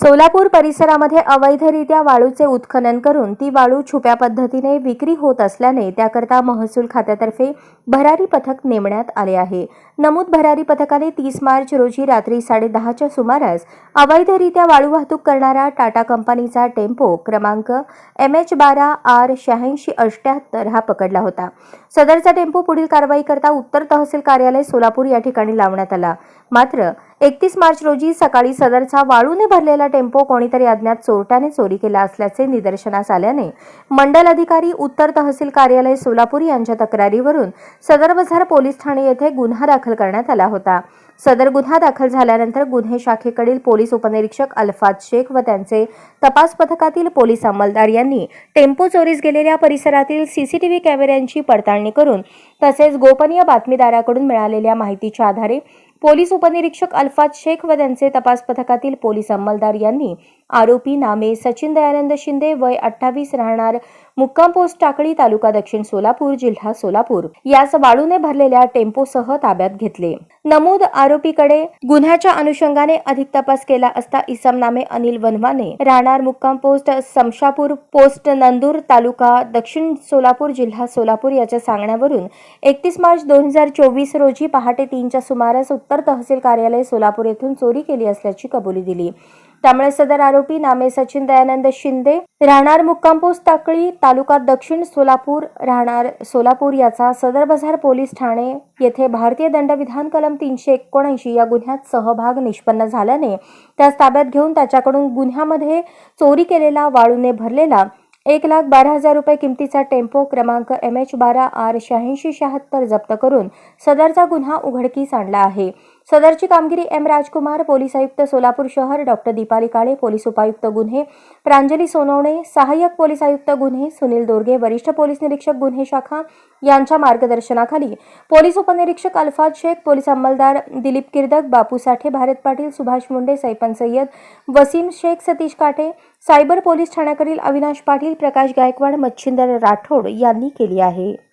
सोलापूर परिसरामध्ये अवैधरित्या वाळूचे उत्खनन करून ती वाळू छुप्या पद्धतीने विक्री होत असल्याने त्याकरता महसूल खात्यातर्फे भरारी पथक नेमण्यात आले आहे. नमूद भरारी पथकाने तीस मार्च रोजी रात्री साडेदहाच्या सुमारास अवैधरित्या वाळू वाहतूक करणारा टाटा कंपनीचा टेम्पो क्रमांक एम एच बारा आर शहाऐंशी अष्ट्याहत्तर हा पकडला होता. सदरचा टेम्पो पुढील कारवाई करता उत्तर तहसील कार्यालय सोलापूर या ठिकाणी लावण्यात आला. मात्र एकतीस मार्च रोजी सकाळी सदरचा वाळूने भरलेला टेम्पो कोणीतरी अज्ञात चोरट्याने चोरी केला असल्याचे निदर्शनास आल्याने मंडल अधिकारी उत्तर तहसील कार्यालय सोलापूर यांच्या तक्रारीवरून सदर बाजार पोलीस ठाणे येथे गुन्हा दाखल करण्यात आला होता. सदर गुन्हा दाखल झाल्यानंतर गुन्हे शाखेकडील पोलीस उपनिरीक्षक अल्फाज शेख व त्यांचे तपास पथकातील पोलीस अंमलदार यांनी टेम्पो चोरीस गेलेल्या परिसरातील सीसीटीव्ही कॅमेऱ्यांची पडताळणी करून तसेच गोपनीय बातमीदाराकडून मिळालेल्या माहितीच्या आधारे पोलीस उपनिरीक्षक अल्फात शेख व त्यांचे तपास पथकातील पोलीस अंमलदार यांनी आरोपी नामे सचिन दयानंद शिंदे वय अठ्ठावीस राहणार मुक्काम पोस्ट टाकळी तालुका दक्षिण सोलापूर जिल्हा सोलापूर. याच वाळूने भरलेल्या टेम्पोसह ताब्यात घेतले. नमूद आरोपीकडे गुन्ह्याच्या अनुषंगाने अधिक तपास केला असता इसम नामे अनिल वनवाने. राहणार मुक्काम पोस्ट समशापूर पोस्ट नंदूर तालुका दक्षिण सोलापूर जिल्हा सोलापूर याच्या सांगण्यावरून एकतीस मार्च दोन हजार चोवीस रोजी पहाटे तीनच्या सुमारास उत्तर तहसील कार्यालय सोलापूर येथून चोरी केली असल्याची कबुली दिली. त्यामुळे सदर आरोपी नामे सचिन दयानंद शिंदे राहणार मुक्काम ताकळी टाकळी तालुका दक्षिण सोलापूर राहणार सोलापूर याचा सदर बाजार पोलीस ठाणे येथे भारतीय दंडविधान कलम तीनशे एकोणऐंशी या गुन्ह्यात सहभाग निष्पन्न झाल्याने त्यास ताब्यात घेऊन त्याच्याकडून गुन्ह्यामध्ये चोरी केलेला वाळूने भरलेला एक लाख बारा हजार रुपये किमतीचा टेम्पो क्रमांक एम एच बारा आर शहाऐंशी शहात्तर जप्त करून सदरचा गुन्हा उघडकीस आणला आहे. सदरची कामगिरी एम राजकुमार पोलीस आयुक्त सोलापूर शहर डॉक्टर दीपाली काळे पोलीस उपायुक्त गुन्हे प्रांजली सोनवणे सहाय्यक पोलीस आयुक्त गुन्हे सुनील दोर्गे वरिष्ठ पोलीस निरीक्षक गुन्हे शाखा यांच्या मार्गदर्शनाखाली पोलीस उपनिरीक्षक अल्फाज शेख पोलीस अंमलदार दिलीप किर्दक बापू साठे भारत पाटील सुभाष मुंडे सैपन सय्यद वसीम शेख सतीश काटे सायबर पोलीस ठाण्याकडील अविनाश पाटील प्रकाश गायकवाड मच्छिंदर राठोड यांनी केली आहे.